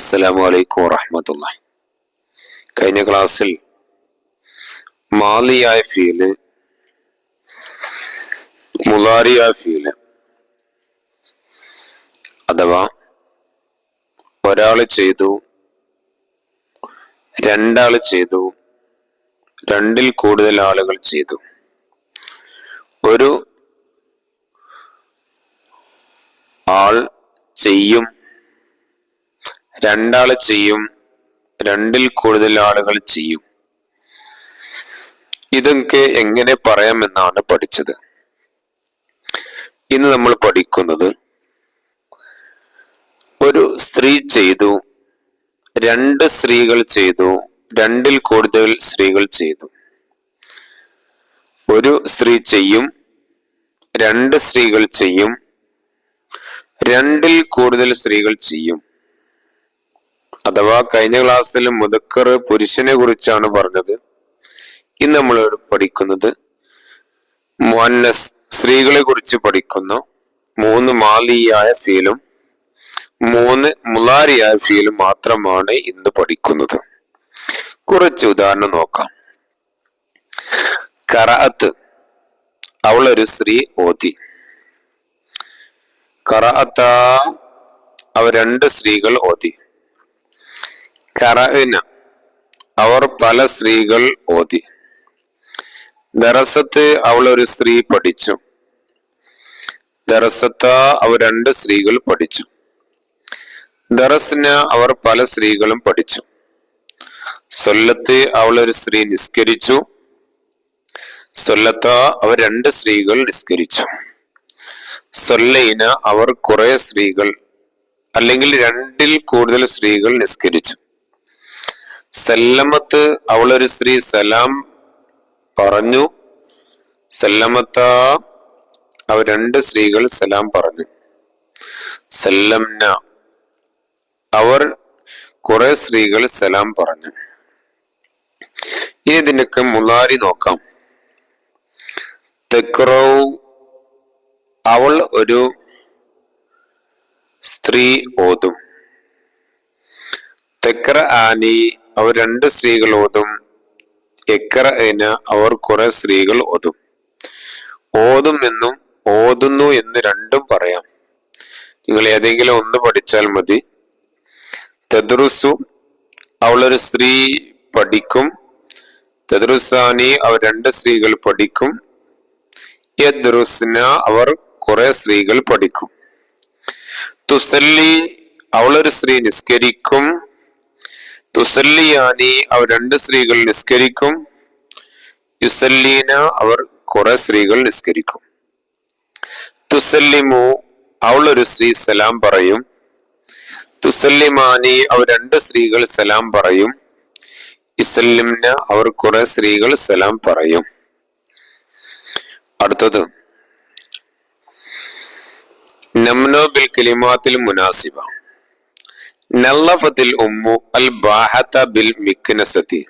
അസ്സലാമു അലൈക്കും വറഹമത്തുള്ള കഴിഞ്ഞ ക്ലാസ്സിൽ മാലിയായ ഫീൽ മുലാരിയായ ഫീൽ അഥവാ ഒരാൾ ചെയ്തു രണ്ടാൾ ചെയ്തു രണ്ടിൽ കൂടുതൽ ആളുകൾ ചെയ്തു. ഒരു ആൾ ചെയ്യും രണ്ടാൾ ചെയ്യും രണ്ടിൽ കൂടുതൽ ആളുകൾ ചെയ്യും. ഇതൊക്കെ എങ്ങനെ പറയാമെന്നാണ് പഠിച്ചത്. ഇന്ന് നമ്മൾ പഠിക്കുന്നത് ഒരു സ്ത്രീ ചെയ്തു രണ്ട് സ്ത്രീകൾ ചെയ്തു രണ്ടിൽ കൂടുതൽ സ്ത്രീകൾ ചെയ്തു. ഒരു സ്ത്രീ ചെയ്യും രണ്ട് സ്ത്രീകൾ ചെയ്യും രണ്ടിൽ കൂടുതൽ സ്ത്രീകൾ ചെയ്യും. അഥവാ കഴിഞ്ഞ ക്ലാസ്സിൽ മുതക്കർ പുരുഷനെ കുറിച്ചാണ് പറഞ്ഞത്. ഇന്ന് നമ്മൾ പഠിക്കുന്നത് മുഅന്നസ് സ്ത്രീകളെ കുറിച്ച് പഠിക്കുന്നു. മൂന്ന് മാലിയായ ഫീലും മൂന്ന് മുലാരിയായ ഫീലും മാത്രമാണ് ഇന്ന് പഠിക്കുന്നത്. കുറച്ച് ഉദാഹരണം നോക്കാം. കറാത്ത് അവളൊരു സ്ത്രീ ഓതി. കറാത്ത അവ രണ്ട് സ്ത്രീകൾ ഓതി. കറന അവർ പല സ്ത്രീകൾ ഓതി. ദറസത്ത് അവൾ ഒരു സ്ത്രീ പഠിച്ചു. ദറസത്ത അവർ രണ്ട് സ്ത്രീകൾ പഠിച്ചു. ദറസിന് അവർ പല സ്ത്രീകളും പഠിച്ചു. സൊല്ലത്ത് അവൾ ഒരു സ്ത്രീ നിസ്കരിച്ചു. സൊല്ലത്ത അവർ രണ്ട് സ്ത്രീകൾ നിസ്കരിച്ചു. സൊല്ലയിന അവർ കുറെ സ്ത്രീകൾ അല്ലെങ്കിൽ രണ്ടിൽ കൂടുതൽ സ്ത്രീകൾ നിസ്കരിച്ചു. സല്ലമത്ത് അവളൊരു സ്ത്രീ സലാം പറഞ്ഞു. സല്ലമത്ത അവ രണ്ട് സ്ത്രീകൾ സലാം പറഞ്ഞു. സല്ലംന അവർ കുറെ സ്ത്രീകൾ സലാം പറഞ്ഞു. ഇനി ഇതിനൊക്കെ മുലാരി നോക്കാം. തെക്രോ അവൾ ഒരു സ്ത്രീ ഓതും. തെക്ര ആനി അവർ രണ്ട് സ്ത്രീകൾ ഓതും. എക്ര എക്കറ അവർ കുറെ സ്ത്രീകൾ ഓതും. ഓതും എന്നും ഓതുന്നു എന്ന് രണ്ടും പറയാം. നിങ്ങൾ ഏതെങ്കിലും ഒന്ന് പഠിച്ചാൽ മതി. തെദ്രുസു അവളൊരു സ്ത്രീ പഠിക്കും. തെദ്രുസാനി അവർ രണ്ട് സ്ത്രീകൾ പഠിക്കും. യദ്രുസ്ന അവർ കുറെ സ്ത്രീകൾ പഠിക്കും. തുസല്ലി അവളൊരു സ്ത്രീ നിസ്കരിക്കും. തുസല്ലിയാനി അവർ രണ്ട് സ്ത്രീകൾ നിസ്കരിക്കും. യുസല്ലീന അവർ കുറെ സ്ത്രീകൾ നിസ്കരിക്കും. തുസല്ലിമു അവൾ ഒരു സ്ത്രീ സലാം പറയും. തുസല്ലിമാനി അവർ രണ്ട് സ്ത്രീകൾ സലാം പറയും. ഇസല്ലിംന അവർ കുറെ സ്ത്രീകൾ സലാം പറയും. അടുത്തത്. നമ്നോ ബിൽ കലിമാത്തിൽ മുനാസിബ. നല്ലഫത്തിൽ ഉമ്മു അൽ ബാഹത്ത ബിൽ മിക്നസത്തി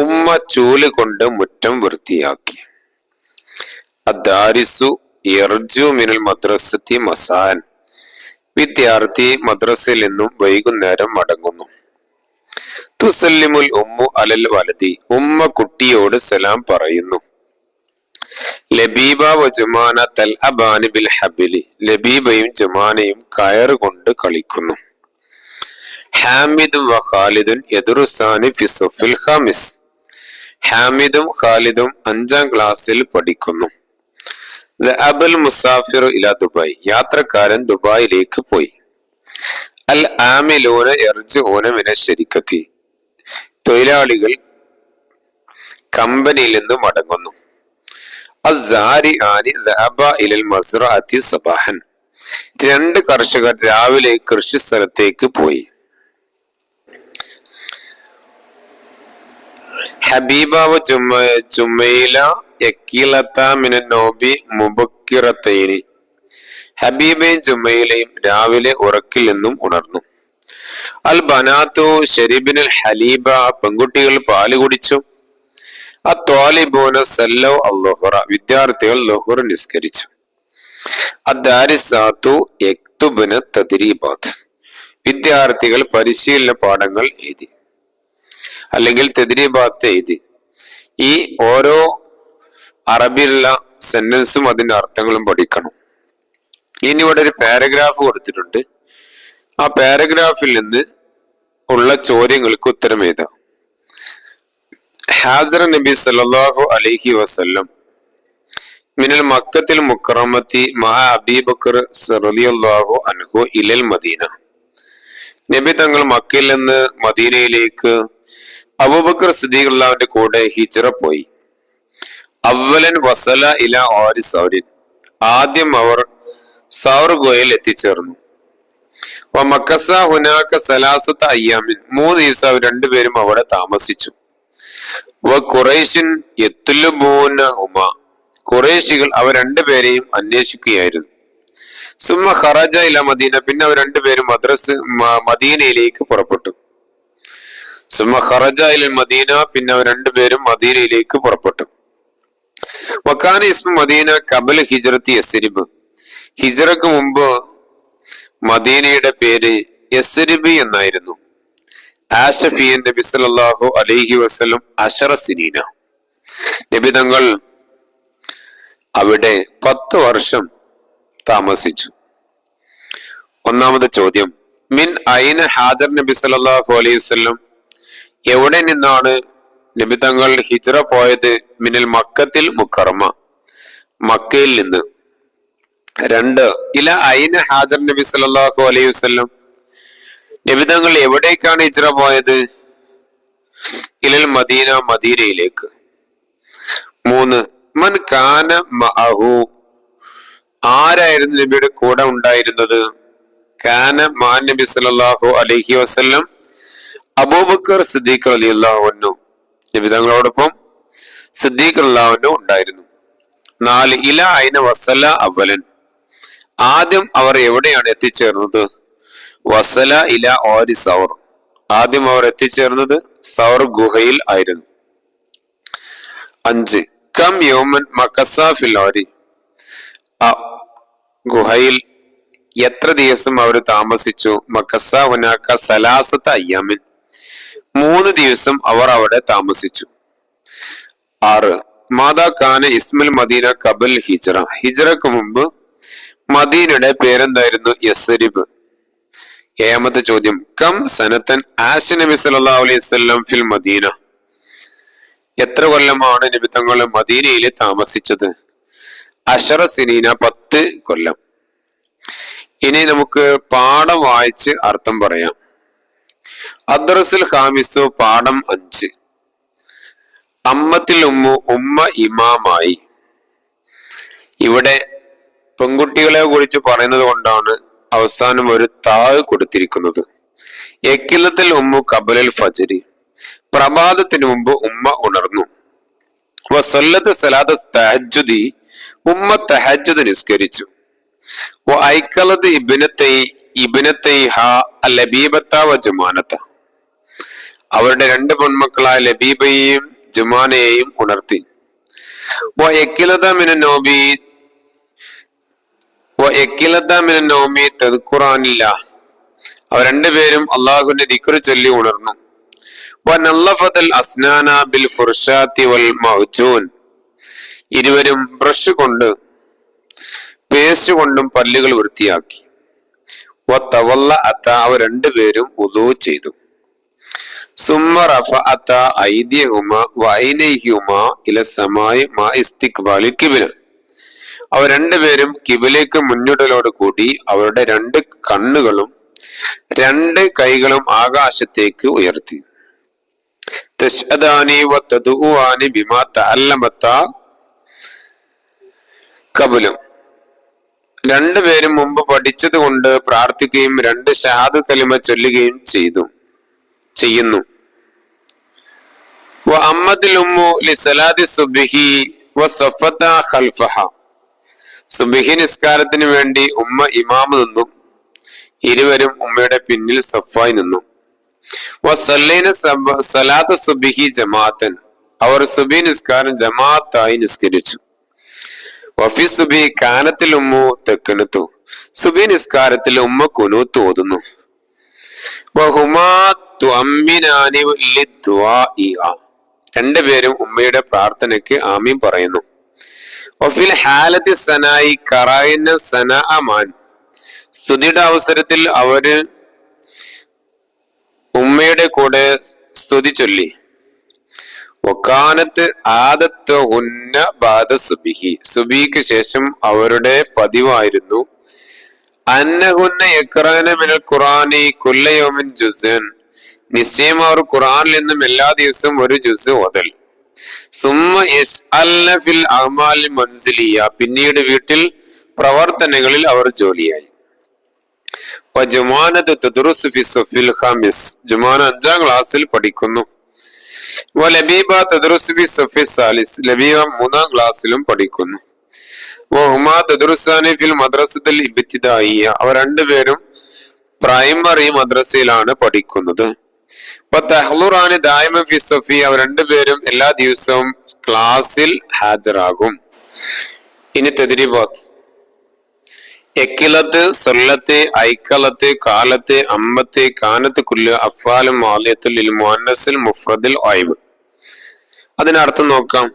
ഉമ്മ ചൂൽ കൊണ്ട് മുറ്റം വൃത്തിയാക്കി. അദാരിസു ഇർജു മിനൽ മദ്രസത്തി മസാൻ. വിദ്യാർത്ഥി മദ്രസയിൽ നിന്നും വൈകുന്നേരം മടങ്ങുന്നു. തുസല്ലിമുൽ ഉമ്മു അലൽ വലതി ഉമ്മ കുട്ടിയോട് സലാം പറയുന്നു. ലബീബ ജുമാന തൽ അബാനി ബിൽ ഹബിലി. ലബീബയും ജുമാനയും കയറുകൊണ്ട് കളിക്കുന്നു. ഹാമിദും ഖാലിദുൻ യദുറുസാനി ഫിസുഫിൽ ഹാമിസ് ഹാമിദും ഖാലിദും അഞ്ചാം ക്ലാസ്സിൽ പഠിക്കുന്നു. അബുൽ മുസാഫിർ ഇല ദുബായ്. യാത്രക്കാരൻ ദുബായിലേക്ക് പോയി. അൽ ആമിലൂന എർജ് ഓനമിന ശരിക്കത്തി. തൊഴിലാളികൾ കമ്പനിയിൽ നിന്ന് മടങ്ങുന്നു. അസാരി ആനി ഇലൽ മസ്റാത്തി സബാഹൻ. രണ്ട് കർഷകർ രാവിലെ കൃഷി സ്ഥലത്തേക്ക് പോയി. ഹബീബാവ് ചുമ ചുമയില നോബി മുബക്കിറത്തൈനി. ഹബീബയും ചുമയിലയും രാവിലെ ഉറക്കിൽ നിന്നും ഉണർന്നു. അൽ ബനാത്തു ഷെരീബിനൽ ഹലീബ പെൺകുട്ടികൾ പാൽ കുടിച്ചു. ആ ത്വാലിബോന സല്ലോ അല്ലുഹുറ വിദ്യാർത്ഥികൾ ലഹുർ നിസ്കരിച്ചു. അദ്ദാരിസാത്തു വിദ്യാർത്ഥികൾ പരിശീലന പാഠങ്ങൾ എഴുതി. അല്ലെങ്കിൽ തെതിരി തെതിരീഭാഗത്ത് എഴുതി. ഈ ഓരോ അറബിയിലുള്ള സെന്റൻസും അതിന്റെ അർത്ഥങ്ങളും പഠിക്കണം. ഇനി ഇവിടെ ഒരു പാരഗ്രാഫ് കൊടുത്തിട്ടുണ്ട്. ആ പാരഗ്രാഫിൽ നിന്ന് ഉള്ള ചോദ്യങ്ങൾക്ക് ഉത്തരം എഴുതാം ഹാജർ നബി സല്ലല്ലാഹു അലൈഹി വസല്ലം മിനൽ മക്കത്തിൽ മുക്കറമത്തി മഹാ അബീബക്കർ സറിയാഹു അൻഹു ഇലൽ മദീന. നബി തങ്ങൾ മക്കയിൽ നിന്ന് മദീനയിലേക്ക് അബൂബക്കർ സിദ്ദീഖുള്ളാവിന്റെ കൂടെ ഹിജറ പോയി. അവലൻ വസല ഇല ഓരി സൗരിൻ. ആദ്യം അവർ സൗർ ഗോയിൽ എത്തിച്ചേർന്നു. മക്കസ ഹുനാക്ക സലാസത്ത അയ്യാമിൻ. മൂന്ന് ദിവസം അവർ രണ്ടുപേരും അവിടെ താമസിച്ചു. വ ഖുറൈശിൻ യത്തുലുബൂന ഉമ. ഖുറൈശികൾ അവർ രണ്ടുപേരെയും അന്വേഷിക്കുകയായിരുന്നു. സുമ ഖറജ ഇല മദീന. പിന്നെ അവർ രണ്ടുപേരും മദ്രസ് മദീനയിലേക്ക് പുറപ്പെട്ടു. മദീന പിന്നെ രണ്ടുപേരും മദീനയിലേക്ക് പുറപ്പെട്ടു. വക്കാന ഇസ്മ മദീന കബൽ ഹിജ്റത്തി യസ്രിബ്. ഹിജ്റക്ക് മുമ്പ് മദീനയുടെ പേര് യസ്രിബ് എന്നായിരുന്നു. ആഷഫിയൻ നബി സല്ലല്ലാഹു അലൈഹി വസല്ലം അഷറ നബി തങ്ങൾ അവിടെ പത്ത് വർഷം താമസിച്ചു. ഒന്നാമത്തെ ചോദ്യം മിൻ ഐന ഹാജർ നബി സല്ലാഹു അലൈഹി വസല്ലം എവിടെ നിന്നാണ് നിമിത്തങ്ങൾ തങ്ങൾ ഹിജ്റ പോയത്? മിനൽ മക്കത്തിൽ മുക്കർമ്മ മക്കയിൽ നിന്ന്. രണ്ട് ഇല ഐന ഹാജർ നബി സല്ലല്ലാഹു അലൈഹി വസ്ലം നബി തങ്ങൾ എവിടേക്കാണ് ഹിജ്റ പോയത്? ഇലൽ മദീന മദീനയിലേക്ക്. മൂന്ന് മൻ കാന മഹു ആരായിരുന്നു നബിയുടെ കൂടെ ഉണ്ടായിരുന്നത്? കാന മാൻ നബി സല്ലല്ലാഹു അലഹി വസല്ലം. അബൂബക്കർ സിദ്ദീഖ് അലി അള്ളാഹുനു നബി തങ്ങളോടൊപ്പം സിദ്ദീഖ് അള്ളാഹുവിന് ഉണ്ടായിരുന്നു. നാല് ഇല അയിന വസല അവലൻ. ആദ്യം അവർ എവിടെയാണ് എത്തിച്ചേർന്നത്? വസല ഇല ഓരി സൗർ. ആദ്യം അവർ എത്തിച്ചേർന്നത് സൗർ ഗുഹയിൽ ആയിരുന്നു. അഞ്ച്. കം യോമൻ മക്കസാഫിൽ ഓരി ഗുഹയിൽ എത്ര ദിവസം അവർ താമസിച്ചു? മക്കസ ഉനാക്ക സലാസത്ത അയ്യാമിൻ. മൂന്ന് ദിവസം അവർ അവിടെ താമസിച്ചു. ആറ്. മാതാ ഖാന ഇസ്മൽ മദീന കബൽ ഹിജറ. ഹിജറക്ക് മുമ്പ് മദീനയുടെ പേരെന്തായിരുന്നു? യസരിബ്. ഏഴാമത്തെ ചോദ്യം. കം സനത്തൻ ആശ നബി സല്ലല്ലാഹു അലൈഹി വസല്ലം ഫിൽ മദീന. എത്ര കൊല്ലമാണ് നബി തങ്ങൾ മദീനയിൽ താമസിച്ചത്? അഷറ സിനീന പത്ത് കൊല്ലം. ഇനി നമുക്ക് പാഠം വായിച്ച് അർത്ഥം പറയാം. അദ്രസുൽ ഹാമിസു പാഠം അഞ്ച്. അമ്മത്തിൽ ഉമ്മു ഉമ്മ ഇമാമായി. ഇവിടെ പെൺകുട്ടികളെ കുറിച്ച് പറയുന്നത് കൊണ്ടാണ് അവസാനം ഒരു താഴ് കൊടുത്തിരിക്കുന്നത്. എക്കിലത്തിൽ ഉമ്മു കബലൽ ഫജരി. പ്രഭാതത്തിന് മുമ്പ് ഉമ്മ ഉണർന്നു. വസല്ലത്ത് ഉമ്മ തഹജുദ് നിസ്കരിച്ചു. ഇബിനത്തൈ ഇബിനത്തൈ ഹാ ലബീബത്ത വ അവരുടെ രണ്ട് പെൺമക്കളായ ലബീബയെയും ജുമാനയെയും ഉണർത്തി. വ എക്കിലത മിന നോബി വ എക്കിലത മിന നോമി തെതുക്കുറാനില്ല അവർ രണ്ടുപേരും അള്ളാഹുവിന്റെ ദിക്കുറി ചൊല്ലി ഉണർന്നു. അസ്നാന ബിൽ വൽ ഇരുവരും ബ്രഷ് കൊണ്ട് പേസ്റ്റ് കൊണ്ടും പല്ലുകൾ വൃത്തിയാക്കി. അവ രണ്ടുപേരും ഉദൂ ചെയ്തു. അവർ രണ്ടുപേരും കിബിലേക്ക് മുന്നിടലോട് കൂടി അവരുടെ രണ്ട് കണ്ണുകളും രണ്ട് കൈകളും ആകാശത്തേക്ക് ഉയർത്തി. കബുലും. രണ്ടുപേരും മുമ്പ് പഠിച്ചത് കൊണ്ട് പ്രാർത്ഥിക്കുകയും രണ്ട് ഷഹാദ് കലിമ ചൊല്ലുകയും ചെയ്തു ചെയ്യുന്നു വ അമ്മദിൽ ഉമ്മു ലിസലാദി സുബ്ഹി നിസ്കാരത്തിന് വേണ്ടി ഉമ്മ ഇമാമ നിന്നു. ഇരുവരും ഉമ്മയുടെ പിന്നിൽ സഫായി നിന്നു. സലാത്ത് സുബിഹി ജമാഅത്തൻ. അവർ സുബി നിസ്കാരം ജമാഅത്തായി നിസ്കരിച്ചു. വഫി സുബി കാനത്തിൽ ഉമ്മു തെക്കനത്തു. സുബി നിസ്കാരത്തിൽ ഉമ്മ കുനൂത്ത് ഓതുന്നു. വഹുമാ ത്വമ്മിനാനി ലിദ്വാഇഅ. രണ്ടുപേരും ഉമ്മയുടെ പ്രാർത്ഥനയ്ക്ക് ആമീൻ പറയുന്നു. ഒഫിൽ ഹാലത്തി സനായി കറായിന സന അമാൻ. സ്തുതിയുടെ അവസരത്തിൽ അവർ ഉമ്മയുടെ കൂടെ സ്തുതി ചൊല്ലി. ഒക്കാനത്ത് ആദത്ത് ഉന്ന ബാദ സുബിഹി. സുബിക്ക് ശേഷം അവരുടെ പതിവായിരുന്നു. അന്നഹുന്ന ഖുറാനി കുല്ലയോമിൻ ജുസൻ. നിശ്ചയം അവർ ഖുറാനിൽ നിന്നും എല്ലാ ദിവസവും ഒരു ജുസ് ഓതൽ. മൻസിലിയ. പിന്നീട് വീട്ടിൽ പ്രവർത്തനങ്ങളിൽ അവർ ജോലിയായി. അഞ്ചാം ക്ലാസ്സിൽ പഠിക്കുന്നു. ലബീബ ലബീബ മൂന്നാം ക്ലാസ്സിലും പഠിക്കുന്നു. ഫിൽ മദ്രസത്തിൽ ഇബ്തിദായിയ അവർ രണ്ടുപേരും പ്രൈമറി മദ്രസയിലാണ് പഠിക്കുന്നത്. തഹ്ലുറാനി ദായ്മ ഫി സഫി അവർ രണ്ടുപേരും എല്ലാ ദിവസവും ക്ലാസ്സിൽ ഹാജരാകും. ഇനി തെതിരിബാത്ത് എക്കിലത്ത് സൊല്ലത്ത് ഐക്കലത്ത് കാലത്ത് അമ്മത്ത് കാനത്ത് കുല്ല് അഫാലും മാലിയത്തുൽ ഇൽ മുഅന്നസിൽ മുഫ്രദിൽ ഒയ്ബ്. അതിനർത്ഥം നോക്കാം.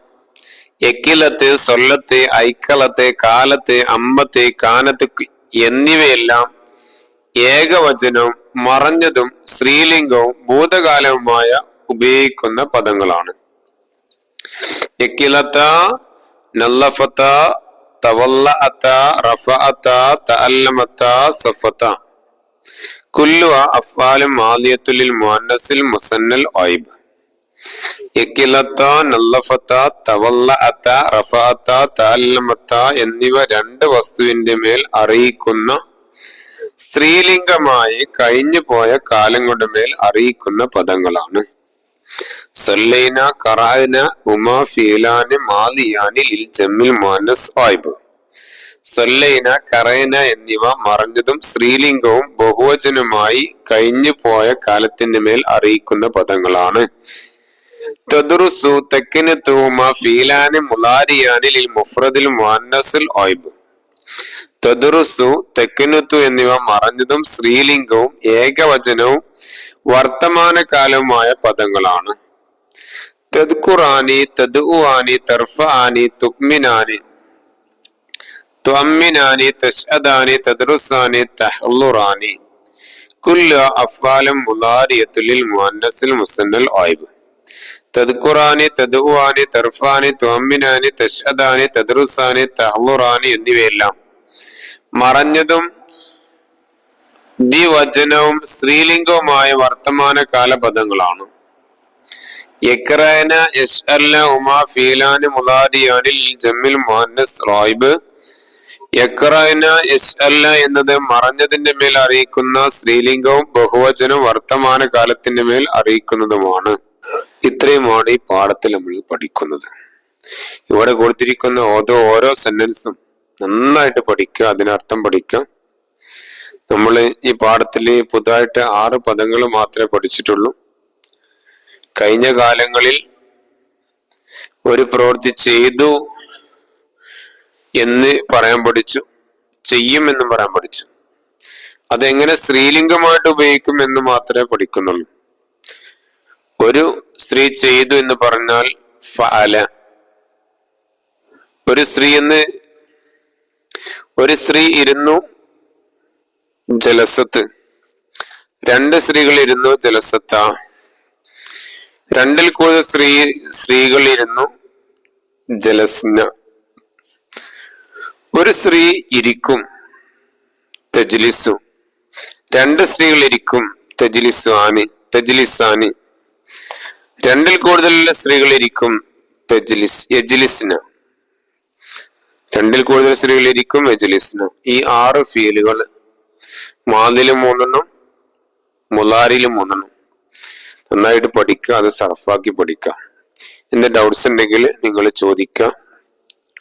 എക്കിലത്ത് സൊല്ലത്ത് ഐക്കലത്ത് കാലത്ത് അമ്മത്ത് കാനത്ത് എന്നിവയെല്ലാം ഏകവചനവും മറഞ്ഞതും സ്ത്രീലിംഗവും ഭൂതകാലവുമായ ഉപയോഗിക്കുന്ന പദങ്ങളാണ്. കുല്ലുവ മുസന്നൽ എന്നിവ രണ്ട് വസ്തുവിന്റെ മേൽ അറിയിക്കുന്ന സ്ത്രീലിംഗമായി കഴിഞ്ഞു പോയ കാലം കൊണ്ട് മേൽ അറിയിക്കുന്ന പദങ്ങളാണ്. സൊല്ലൈന ഖറാന ഉമാ ഫീലാന് മാലിയാനി ലിൽ ജമ്മിൽ മുഅന്നസ് വായ്ബ് സൊല്ലൈന കറൈന എന്നിവ മറഞ്ഞതും സ്ത്രീലിംഗവും ബഹുവചനമായി കഴിഞ്ഞു പോയ കാലത്തിന്റെ മേൽ അറിയിക്കുന്ന പദങ്ങളാണ്. തദുറുസു തെക്കിന് തൂമ ഫീലാന് മുലാരിയാനി ലിൽ മുഫ്രദിൽ മുഅന്നസിൽ ഓയ്ബ് തദ്റുസു തെക്കിനുത്തു എന്നിവ മറഞ്ഞതും സ്ത്രീലിംഗവും ഏകവചനവും വർത്തമാനകാലവുമായ പദങ്ങളാണ്. തദ്ഖുറാനി തദ്ഉആനി തർഫആനി തുക്മിനാനി ത്വമ്മിനാനി തശ്അദാനി തദ്റുസാനി തഹ്ലുറാനി. കുല്ല അഫ്വാലം മുലാരിയത്തുൽ ലിൽ മുഅന്നസിൽ മുസന്നൽ ഓയ്ബ് തദ്ഖുറാനി തദ്ഉആനി തർഫാനി ത്വമ്മിനാനി തശ്അദാനി തദ്റുസാനി തഹ്ലുറാനി എന്നിവയെല്ലാം മറഞ്ഞതും ദ്വിവചനവും സ്ത്രീലിംഗവുമായ വർത്തമാനകാല പദങ്ങളാണ് യക്രന യസ്അൽന ഉമാ ഫീലാന് മുലാദിയാനിൽ ജമ്മിൽ മുഹന്നസ് റോയിബ്. യക്രന യസ്അൽന എന്നത് മറഞ്ഞതിന്റെ മേൽ അറിയിക്കുന്ന സ്ത്രീലിംഗവും ബഹുവചനവും വർത്തമാന കാലത്തിന്റെ മേൽ അറിയിക്കുന്നതുമാണ്. ഇത്രയുമാണ് ഈ പാഠത്തിൽ നമ്മൾ പഠിക്കുന്നത്. ഇവിടെ കൊടുത്തിരിക്കുന്ന ഓരോ ഓരോ സെന്റൻസും നന്നായിട്ട് പഠിക്കുക അതിനർത്ഥം പഠിക്കുക. നമ്മൾ ഈ പാഠത്തിൽ പുതുതായിട്ട് ആറ് പദങ്ങൾ മാത്രമേ പഠിച്ചിട്ടുള്ളൂ. കഴിഞ്ഞ കാലങ്ങളിൽ ഒരു പ്രവൃത്തി ചെയ്തു എന്ന് പറയാൻ പഠിച്ചു ചെയ്യും എന്നും പറയാൻ പഠിച്ചു. അതെങ്ങനെ സ്ത്രീലിംഗമായിട്ട് ഉപയോഗിക്കും എന്ന് മാത്രമേ പഠിക്കുന്നുള്ളൂ. ഒരു സ്ത്രീ ചെയ്തു എന്ന് പറഞ്ഞാൽ ഫല ഒരു സ്ത്രീ എന്ന് ഒരു സ്ത്രീ ഇരുന്നു ജലസത്ത്. രണ്ട് സ്ത്രീകൾ ഇരുന്നു ജലസത്ത. രണ്ടിൽ കൂടുതൽ സ്ത്രീ സ്ത്രീകൾ ഇരുന്നു ജലസ്ന. ഒരു സ്ത്രീ ഇരിക്കും തജ്ലിസു. രണ്ട് സ്ത്രീകൾ ഇരിക്കും തജ്ലിസു ആനി തജ്ലിസാനി. രണ്ടിൽ കൂടുതലുള്ള സ്ത്രീകൾ ഇരിക്കും തജ്ലിസ് യജ്ലിസ്ന. രണ്ടിൽ കൂടുതൽ സ്ത്രീകൾ ഇരിക്കും യജ്ലിസ്ന ഈ ആറ് ഫീലുകൾ മാലിൽ മൂന്നെണ്ണം മുലാരിലും മൂന്നെണ്ണം. നന്നായിട്ട് പഠിക്കുക അത് സർഫാക്കി പഠിക്കുക. എന്റെ ഡൗട്ട്സ് ഉണ്ടെങ്കിൽ നിങ്ങൾ ചോദിക്കുക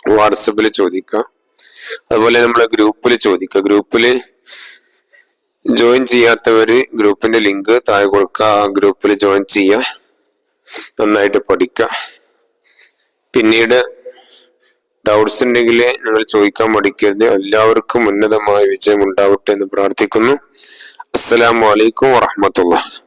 വാട്സപ്പിൽ ചോദിക്കുക. അതുപോലെ നമ്മൾ ഗ്രൂപ്പിൽ ചോദിക്കുക. ഗ്രൂപ്പിൽ ജോയിൻ ചെയ്യാത്തവര് ഗ്രൂപ്പിന്റെ ലിങ്ക് താഴെ കൊടുക്കുക. ആ ഗ്രൂപ്പിൽ ജോയിൻ ചെയ്യുക. നന്നായിട്ട് പഠിക്കുക. പിന്നീട് ഡൗട്ട്സ് ഉണ്ടെങ്കിൽ നിങ്ങൾ ചോദിക്കാൻ മടിക്കരുത്. എല്ലാവർക്കും ഉന്നതമായ വിജയം ഉണ്ടാവട്ടെ എന്ന് പ്രാർത്ഥിക്കുന്നു. അസ്സലാമു അലൈക്കും വറഹമത്തുള്ള